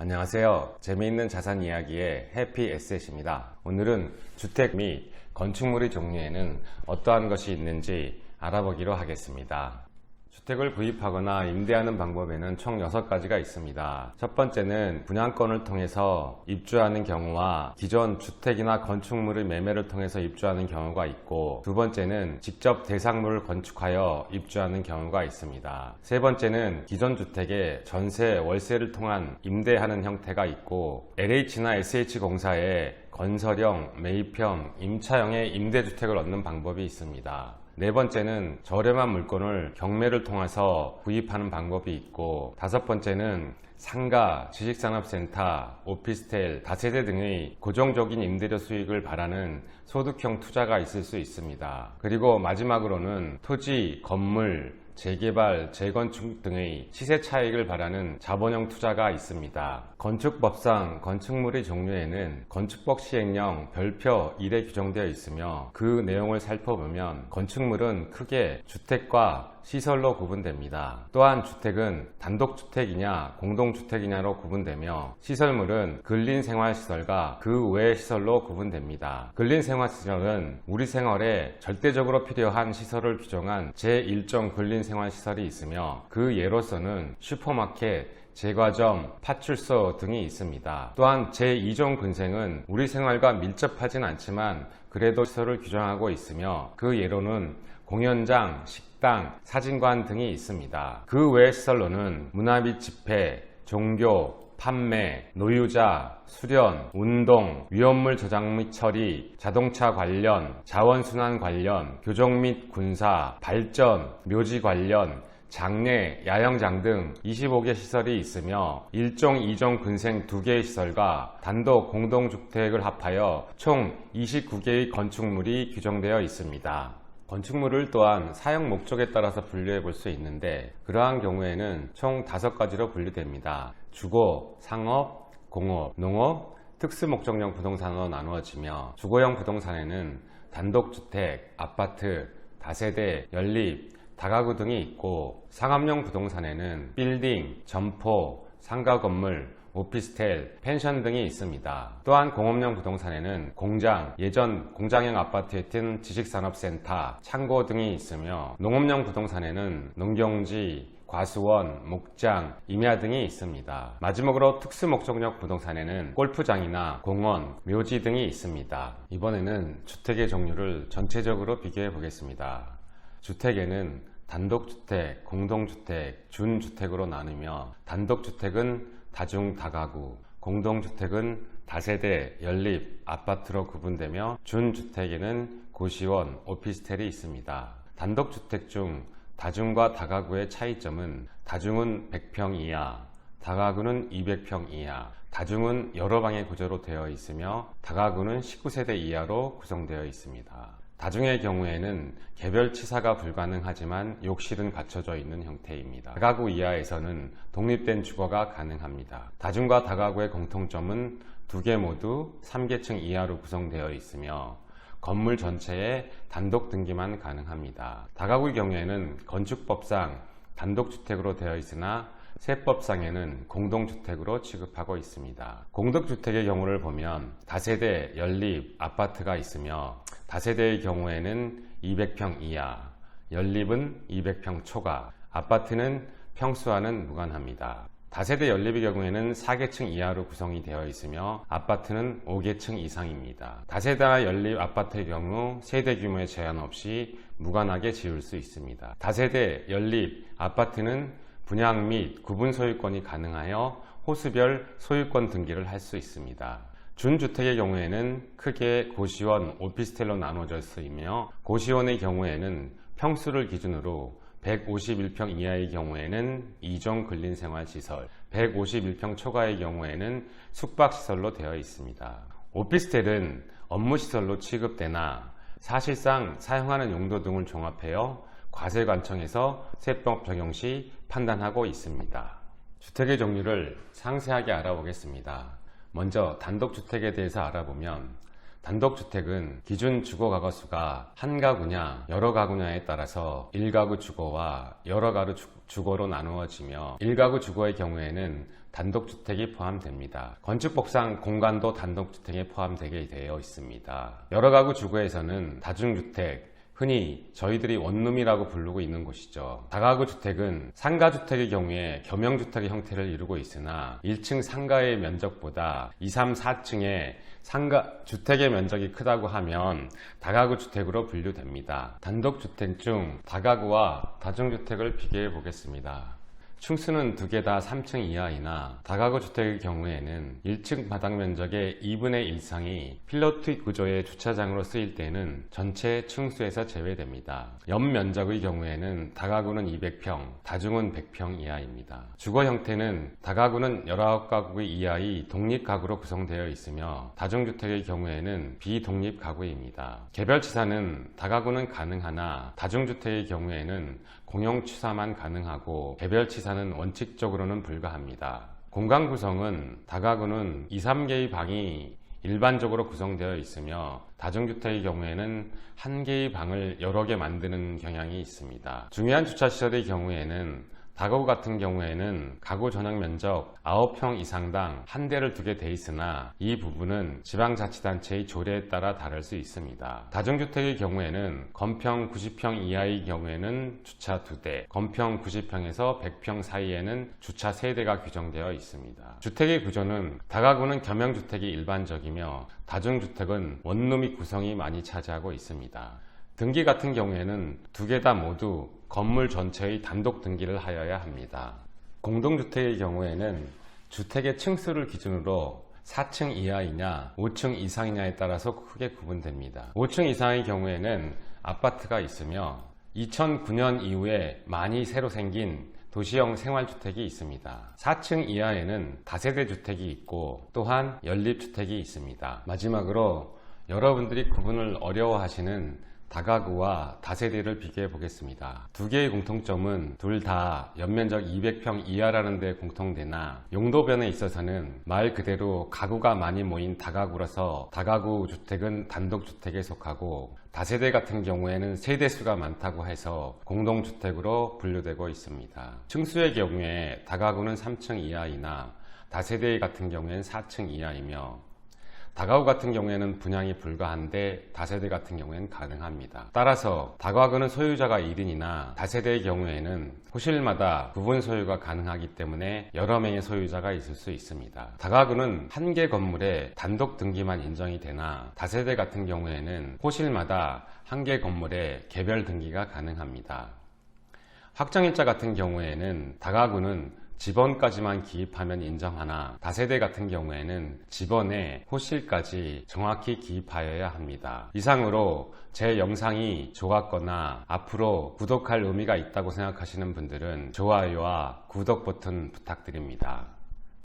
안녕하세요. 재미있는 자산 이야기의 해피 에셋입니다. 오늘은 주택 및 건축물의 종류에는 어떠한 것이 있는지 알아보기로 하겠습니다. 주택을 구입하거나 임대하는 방법에는 총 6가지가 있습니다. 첫 번째는 분양권을 통해서 입주하는 경우와 기존 주택이나 건축물의 매매를 통해서 입주하는 경우가 있고 두 번째는 직접 대상물을 건축하여 입주하는 경우가 있습니다. 세 번째는 기존 주택에 전세, 월세를 통한 임대하는 형태가 있고 LH나 SH공사의 건설형, 매입형, 임차형의 임대주택을 얻는 방법이 있습니다. 네 번째는 저렴한 물건을 경매를 통해서 구입하는 방법이 있고 다섯 번째는 상가, 지식산업센터, 오피스텔, 다세대 등의 고정적인 임대료 수익을 바라는 소득형 투자가 있을 수 있습니다. 그리고 마지막으로는 토지, 건물, 재개발, 재건축 등의 시세 차익을 바라는 자본형 투자가 있습니다. 건축법상 건축물의 종류에는 건축법 시행령 별표 1에 규정되어 있으며 그 내용을 살펴보면 건축물은 크게 주택과 시설로 구분됩니다. 또한 주택은 단독주택이냐 공동주택이냐로 구분되며 시설물은 근린 생활시설과 그 외의 시설로 구분됩니다. 근린 생활시설은 우리 생활에 절대적으로 필요한 시설을 규정한 제1종 근린 생활시설이 있으며 그 예로서는 슈퍼마켓, 제과점, 파출소 등이 있습니다. 또한 제2종 근생은 우리 생활과 밀접하진 않지만 그래도 시설을 규정하고 있으며 그 예로는 공연장, 식당, 사진관 등이 있습니다. 그 외 시설로는 문화 및 집회, 종교, 판매, 노유자, 수련, 운동, 위험물 저장 및 처리, 자동차 관련, 자원순환 관련, 교정 및 군사, 발전, 묘지 관련, 장례, 야영장 등 25개 시설이 있으며 1종, 2종 근생 2개의 시설과 단독 공동주택을 합하여 총 29개의 건축물이 규정되어 있습니다. 건축물을 또한 사용 목적에 따라서 분류해 볼 수 있는데 그러한 경우에는 총 5가지로 분류됩니다. 주거, 상업, 공업, 농업, 특수목적용 부동산으로 나누어지며 주거형 부동산에는 단독주택, 아파트, 다세대, 연립, 다가구 등이 있고 상업용 부동산에는 빌딩, 점포, 상가 건물, 오피스텔, 펜션 등이 있습니다. 또한 공업용 부동산에는 공장, 예전 공장형 아파트에 튼 지식산업센터, 창고 등이 있으며 농업용 부동산에는 농경지, 과수원, 목장, 임야 등이 있습니다. 마지막으로 특수목적력 부동산에는 골프장이나 공원, 묘지 등이 있습니다. 이번에는 주택의 종류를 전체적으로 비교해 보겠습니다. 주택에는 단독주택, 공동주택, 준주택으로 나누며 단독주택은 다중 다가구, 공동주택은 다세대, 연립, 아파트로 구분되며 준주택에는 고시원, 오피스텔이 있습니다. 단독주택 중 다중과 다가구의 차이점은 다중은 100평 이하, 다가구는 200평 이하, 다중은 여러 방의 구조로 되어 있으며 다가구는 19세대 이하로 구성되어 있습니다. 다중의 경우에는 개별 치사가 불가능하지만 욕실은 갖춰져 있는 형태입니다. 다가구 이하에서는 독립된 주거가 가능합니다. 다중과 다가구의 공통점은 두 개 모두 3계층 이하로 구성되어 있으며 건물 전체에 단독 등기만 가능합니다. 다가구의 경우에는 건축법상 단독주택으로 되어 있으나 세법상에는 공동주택으로 취급하고 있습니다. 공동주택의 경우를 보면 다세대, 연립, 아파트가 있으며 다세대의 경우에는 200평 이하, 연립은 200평 초과, 아파트는 평수와는 무관합니다. 다세대 연립의 경우에는 4계층 이하로 구성이 되어 있으며 아파트는 5계층 이상입니다. 다세대나 연립 아파트의 경우 세대 규모에 제한 없이 무관하게 지을 수 있습니다. 다세대 연립 아파트는 분양 및 구분 소유권이 가능하여 호수별 소유권 등기를 할 수 있습니다. 준주택의 경우에는 크게 고시원, 오피스텔로 나눠져 있으며 고시원의 경우에는 평수를 기준으로 151평 이하의 경우에는 2종 근린생활시설, 151평 초과의 경우에는 숙박시설로 되어 있습니다. 오피스텔은 업무시설로 취급되나 사실상 사용하는 용도 등을 종합하여 과세관청에서 세법 적용 시 판단하고 있습니다. 주택의 종류를 상세하게 알아보겠습니다. 먼저 단독주택에 대해서 알아보면 단독주택은 기준 주거 가구 수가 한 가구냐 여러 가구냐에 따라서 1가구 주거와 여러 가구 주거로 나누어지며 1가구 주거의 경우에는 단독주택이 포함됩니다. 건축법상 공간도 단독주택에 포함되게 되어 있습니다. 여러 가구 주거에서는 다중주택, 흔히 저희들이 원룸이라고 부르고 있는 곳이죠. 다가구 주택은 상가주택의 경우에 겸용주택의 형태를 이루고 있으나 1층 상가의 면적보다 2, 3, 4층의 상가 주택의 면적이 크다고 하면 다가구 주택으로 분류됩니다. 단독 주택 중 다가구와 다중주택을 비교해 보겠습니다. 층수는 두 개 다 3층 이하이나 다가구 주택의 경우에는 1층 바닥 면적의 2분의 1 이상이 필로트 구조의 주차장으로 쓰일 때는 전체 층수에서 제외됩니다. 연 면적의 경우에는 다가구는 200평, 다중은 100평 이하입니다. 주거 형태는 다가구는 19가구 이하의 독립 가구로 구성되어 있으며 다중주택의 경우에는 비독립 가구입니다. 개별 취사는 다가구는 가능하나 다중주택의 경우에는 공용 취사만 가능하고 개별 취사는 원칙적으로는 불가합니다. 공간 구성은 다가구는 2, 3개의 방이 일반적으로 구성되어 있으며 다중주택의 경우에는 한 개의 방을 여러 개 만드는 경향이 있습니다. 중요한 주차시설의 경우에는 다가구 같은 경우에는 가구 전용 면적 9평 이상당 한 대를 두게 돼 있으나 이 부분은 지방자치단체의 조례에 따라 다를 수 있습니다. 다중주택의 경우에는 건평 90평 이하의 경우에는 주차 2대, 건평 90평에서 100평 사이에는 주차 3대가 규정되어 있습니다. 주택의 구조는 다가구는 겸용주택이 일반적이며 다중주택은 원룸 및 구성이 많이 차지하고 있습니다. 등기 같은 경우에는 두 개 다 모두 건물 전체의 단독 등기를 하여야 합니다. 공동주택의 경우에는 주택의 층수를 기준으로 4층 이하이냐 5층 이상이냐에 따라서 크게 구분됩니다. 5층 이상의 경우에는 아파트가 있으며 2009년 이후에 많이 새로 생긴 도시형 생활주택이 있습니다. 4층 이하에는 다세대 주택이 있고 또한 연립주택이 있습니다. 마지막으로 여러분들이 구분을 어려워하시는 다가구와 다세대를 비교해 보겠습니다. 두 개의 공통점은 둘 다 연면적 200평 이하라는 데 공통되나 용도변에 있어서는 말 그대로 가구가 많이 모인 다가구라서 다가구 주택은 단독주택에 속하고 다세대 같은 경우에는 세대수가 많다고 해서 공동주택으로 분류되고 있습니다. 층수의 경우에 다가구는 3층 이하이나 다세대 같은 경우에는 4층 이하이며 다가구 같은 경우에는 분양이 불가한데 다세대 같은 경우에는 가능합니다. 따라서 다가구는 소유자가 1인이나 다세대의 경우에는 호실마다 구분 소유가 가능하기 때문에 여러 명의 소유자가 있을 수 있습니다. 다가구는 한 개 건물에 단독 등기만 인정이 되나 다세대 같은 경우에는 호실마다 한 개 건물에 개별 등기가 가능합니다. 확정일자 같은 경우에는 다가구는 집원까지만 기입하면 인정하나 다세대 같은 경우에는 집원에 호실까지 정확히 기입하여야 합니다. 이상으로 제 영상이 좋았거나 앞으로 구독할 의미가 있다고 생각하시는 분들은 좋아요와 구독 버튼 부탁드립니다.